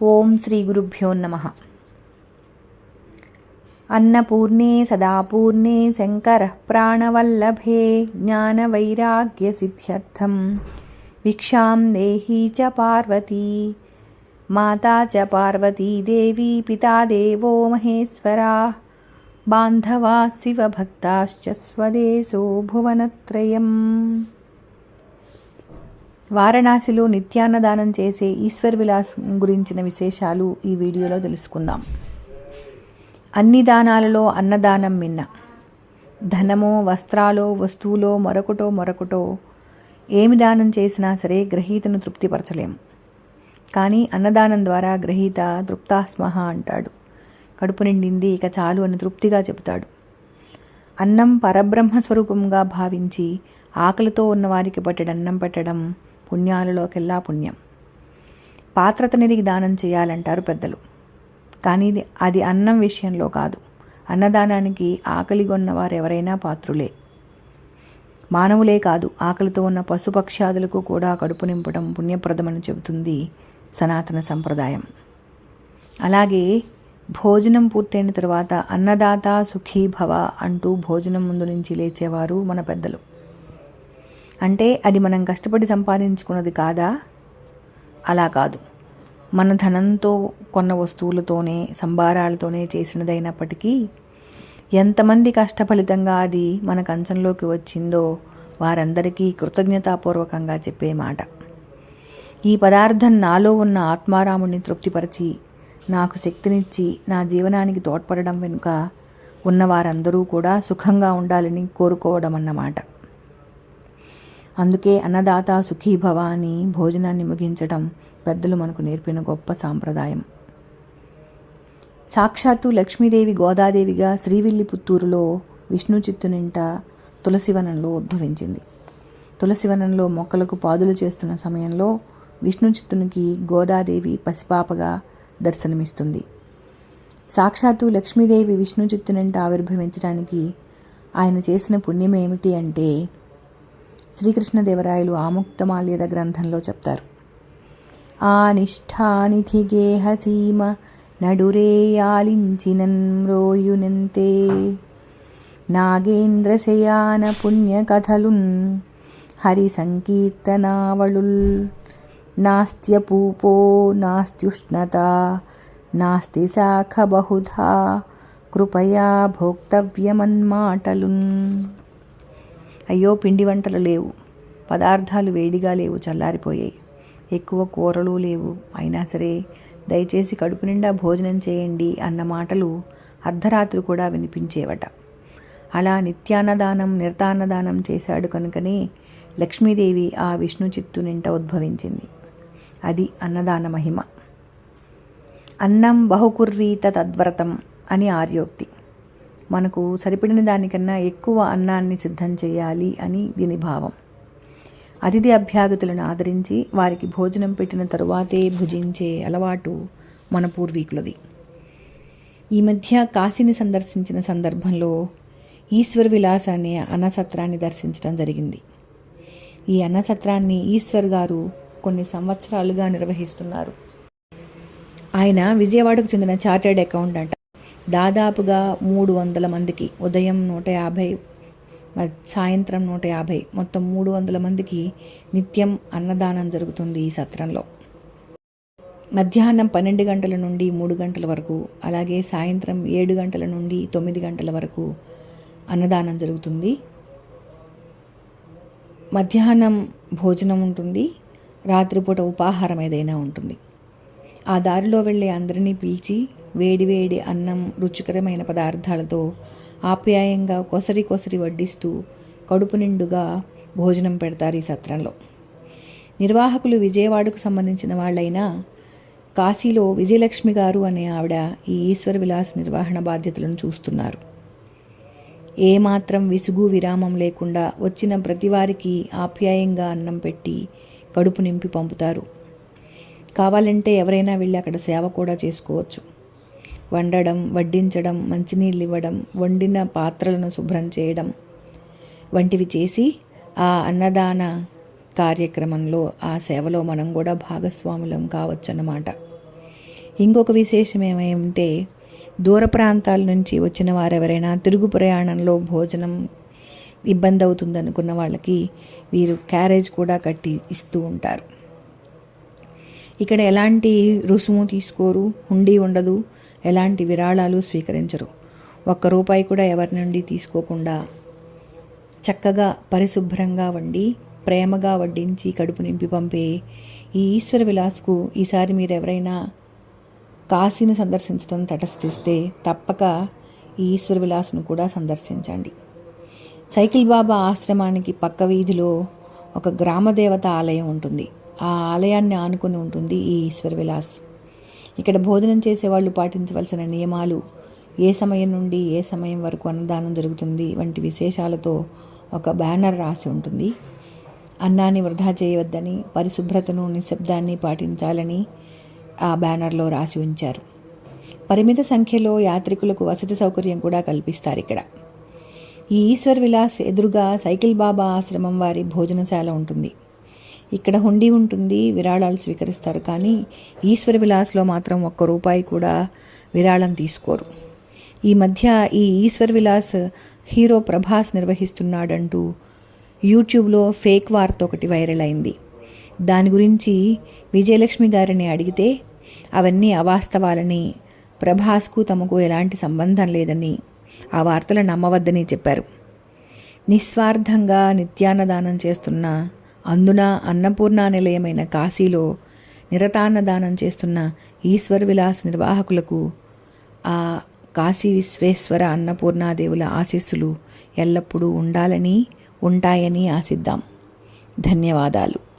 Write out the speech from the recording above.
ఓం శ్రీ గురుభ్యో నమ అన్నపూర్ణే సదాపూర్ణే శంకర ప్రాణవల్లభే జ్ఞానవైరాగ్యసిద్ధ్యర్థం భిక్షాం దేహీ చ పార్వతీ మాతా చ పార్వతీ దేవీ పితా దేవో మహేశ్వరా బాంధవా శివభక్తాశ్చ స్వదేశో భువనత్రయం వారణాసిలో నిత్యాన్నదానం చేసే ఈశ్వర్ విలాస్ గురించిన విశేషాలు ఈ వీడియోలో తెలుసుకుందాం. అన్ని దానాలలో అన్నదానం మిన్న. ధనమో వస్త్రాలో వస్తువులో మరొకటో మరొకటో ఏమి దానం చేసినా సరే గ్రహీతను తృప్తిపరచలేం. కానీ అన్నదానం ద్వారా గ్రహీత తృప్తాస్మహ అంటాడు. కడుపు నిండింది ఇక చాలు అని తృప్తిగా చెబుతాడు. అన్నం పరబ్రహ్మ స్వరూపంగా భావించి ఆకలితో ఉన్నవారికి పట్టెడన్నం పెట్టడం పుణ్యాలలోకెల్లా పుణ్యం. పాత్రత నిరిగి దానం చేయాలంటారు పెద్దలు. కానీ ఇది అది అన్నం విషయంలో కాదు. అన్నదానానికి ఆకలిగొన్న వారెవరైనా పాత్రులే. మానవులే కాదు ఆకలితో ఉన్న పశుపక్ష్యాదులకు కూడా కడుపు నింపడం పుణ్యప్రదమని చెబుతుంది సనాతన సంప్రదాయం. అలాగే భోజనం పూర్తయిన తరువాత అన్నదాత సుఖీ భవ అంటూ భోజనం ముందు నుంచి లేచేవారు మన పెద్దలు. అంటే అది మనం కష్టపడి సంపాదించుకున్నది కాదా? అలా కాదు. మన ధనంతో కొన్న వస్తువులతోనే సంభారాలతోనే చేసినదైనప్పటికీ ఎంతమంది కష్టఫలితంగా అది మన కంచంలోకి వచ్చిందో వారందరికీ కృతజ్ఞతాపూర్వకంగా చెప్పే మాట. ఈ పదార్థం నాలో ఉన్న ఆత్మారాముని తృప్తిపరిచి నాకు శక్తినిచ్చి నా జీవనానికి తోడ్పడడం వెనుక ఉన్న వారందరూ కూడా సుఖంగా ఉండాలని కోరుకోవడం అన్నమాట అందుకే అన్నదాత సుఖీభవ అని భోజనాన్ని ముగించడం పెద్దలు మనకు నేర్పిన గొప్ప సాంప్రదాయం. సాక్షాత్తు లక్ష్మీదేవి గోదాదేవిగా శ్రీవిల్లిపుత్తూరులో విష్ణు చిత్తునింట తులసివనంలో ఉద్భవించింది. తులసివనంలో మొక్కలకు పాదులు చేస్తున్న సమయంలో విష్ణు చిత్తునికి గోదాదేవి పసిపాపగా దర్శనమిస్తుంది. సాక్షాత్తు లక్ష్మీదేవి విష్ణు చిత్తునింట ఆవిర్భవించడానికి ఆయన చేసిన పుణ్యం ఏమిటి అంటే శ్రీకృష్ణదేవరాయలు ఆముక్తమాల్యద గ్రంథంలో చెప్తారు. ఆ నిష్ఠానిధి గేహసీమ నడురేయాలించినన్ రోయునెంతే నాగేంద్రశయాన పుణ్యకథలున్ హరి సంకీర్తనావళుల్ నాస్త్యపూపో నాస్త్యుష్ణత. నాస్తి శాఖ బహుధా. కృపయా భోక్తవ్యమన్మాటలున్. అయ్యో పిండి వంటలు లేవు. పదార్థాలు వేడిగా లేవు చల్లారిపోయాయి. ఎక్కువ కూరలు లేవు. అయినా సరే దయచేసి కడుపు నిండా భోజనం చేయండి అన్న మాటలు అర్ధరాత్రి కూడా వినిపించేవట. అలా నిత్యాన్నదానం నిరతాన్నదానం చేశాడు కనుకనే లక్ష్మీదేవి ఆ విష్ణు చిత్తు నింట ఉద్భవించింది. అది అన్నదాన మహిమ. అన్నం బహుకుర్వీత తద్వ్రతం అని ఆర్యోక్తి. మనకు సరిపడిన దానికన్నా ఎక్కువ అన్నాన్ని సిద్ధం చేయాలి అని దీని భావం. అతిథి అభ్యాగతులను ఆదరించి వారికి భోజనం పెట్టిన తరువాతే భుజించే అలవాటు మన పూర్వీకులది. ఈ మధ్య కాశీని సందర్శించిన సందర్భంలో ఈశ్వర్ విలాస్ అనే అన్నసత్రాన్ని దర్శించడం జరిగింది. ఈ అన్నసత్రాన్ని ఈశ్వర్ గారు కొన్ని సంవత్సరాలుగా నిర్వహిస్తున్నారు. ఆయన విజయవాడకు చెందిన చార్టర్డ్ అకౌంటెంట్. దాదాపుగా మూడు వందల మందికి ఉదయం నూట యాభై సాయంత్రం నూట యాభై మొత్తం మూడు వందల మందికి నిత్యం అన్నదానం జరుగుతుంది ఈ సత్రంలో. మధ్యాహ్నం పన్నెండు గంటల నుండి మూడు గంటల వరకు అలాగే సాయంత్రం ఏడు గంటల నుండి తొమ్మిది గంటల వరకు అన్నదానం జరుగుతుంది. మధ్యాహ్నం భోజనం ఉంటుంది రాత్రిపూట ఉపాహారం ఏదైనా ఉంటుంది. ఆ దారిలో వెళ్ళే అందరినీ పిలిచి వేడివేడి అన్నం రుచికరమైన పదార్థాలతో ఆప్యాయంగా కొసరి కొసరి వడ్డిస్తూ కడుపు నిండుగా భోజనం పెడతారు ఈ సత్రంలో. నిర్వాహకులు విజయవాడకు సంబంధించిన వాళ్ళైనా కాశీలో విజయలక్ష్మి గారు అనే ఆవిడ ఈ ఈశ్వర విలాస్ నిర్వహణ బాధ్యతలను చూస్తున్నారు. ఏమాత్రం విసుగు విరామం లేకుండా వచ్చిన ప్రతివారికి ఆప్యాయంగా అన్నం పెట్టి కడుపు నింపి పంపుతారు. కావాలంటే ఎవరైనా వెళ్ళి అక్కడ సేవ కూడా చేసుకోవచ్చు. వండడం వడ్డించడం మంచినీళ్ళు ఇవ్వడం వండిన పాత్రలను శుభ్రం చేయడం వంటివి చేసి ఆ అన్నదాన కార్యక్రమంలో ఆ సేవలో మనం కూడా భాగస్వాములం కావచ్చన్నమాట. ఇంకొక విశేషం ఏమంటే దూర ప్రాంతాల నుంచి వచ్చిన వారెవరైనా తిరుగు ప్రయాణంలో భోజనం ఇబ్బంది అవుతుంది అనుకున్న వాళ్ళకి వీరు క్యారేజ్ కూడా కట్టి ఇస్తూ ఉంటారు. ఇక్కడ ఎలాంటి రుసుము తీసుకోరు హుండీ ఉండదు ఎలాంటి విరాళాలు స్వీకరించరు. ఒక్క రూపాయి కూడా ఎవరి నుండి తీసుకోకుండా చక్కగా పరిశుభ్రంగా వండి ప్రేమగా వడ్డించి కడుపు నింపి పంపే ఈ ఈశ్వర విలాస్కు ఈసారి మీరు ఎవరైనా కాశీని సందర్శించడం తటస్థిస్తే తప్పక ఈ ఈశ్వర విలాస్ను కూడా సందర్శించండి. సైకిల్ బాబా ఆశ్రమానికి పక్క వీధిలో ఒక గ్రామదేవత ఆలయం ఉంటుంది. ఆ ఆలయాన్ని ఆనుకుని ఉంటుంది ఈ ఈశ్వర విలాస్. ఇక్కడ భోజనం చేసేవాళ్ళు పాటించవలసిన నియమాలు ఏ సమయం నుండి ఏ సమయం వరకు అన్నదానం జరుగుతుంది వంటి విశేషాలతో ఒక బ్యానర్ రాసి ఉంటుంది. అన్నాన్ని వృధా చేయవద్దని పరిశుభ్రతను నిశ్శబ్దాన్ని పాటించాలని ఆ బ్యానర్లో రాసి ఉంచారు. పరిమిత సంఖ్యలో యాత్రికులకు వసతి సౌకర్యం కూడా కల్పిస్తారు ఇక్కడ. ఈ ఈశ్వర్ విలాస్ ఎదురుగా సైకిల్ బాబా ఆశ్రమం వారి భోజనశాల ఉంటుంది. ఇక్కడ హుండీ ఉంటుంది విరాళాలు స్వీకరిస్తారు. కానీ ఈశ్వర విలాస్లో మాత్రం ఒక్క రూపాయి కూడా విరాళం తీసుకోరు. ఈ మధ్య ఈ ఈశ్వర్ విలాస్ హీరో ప్రభాస్ నిర్వహిస్తున్నాడంటూ యూట్యూబ్లో ఫేక్ వార్త ఒకటి వైరల్ అయింది. దాని గురించి విజయలక్ష్మి గారిని అడిగితే అవన్నీ అవాస్తవాలని ప్రభాస్కు తమకు ఎలాంటి సంబంధం లేదని ఆ వార్తలు నమ్మవద్దని చెప్పారు. నిస్వార్థంగా నిత్యాన్నదానం చేస్తున్న అందున అన్నపూర్ణ నిలయమైన కాశీలో నిరతాన్నదానం చేస్తున్న ఈశ్వర్ విలాస్ నిర్వాహకులకు ఆ కాశీ విశ్వేశ్వర అన్నపూర్ణాదేవుల ఆశీస్సులు ఎల్లప్పుడూ ఉండాలని ఉంటాయని ఆశిద్దాం. ధన్యవాదాలు.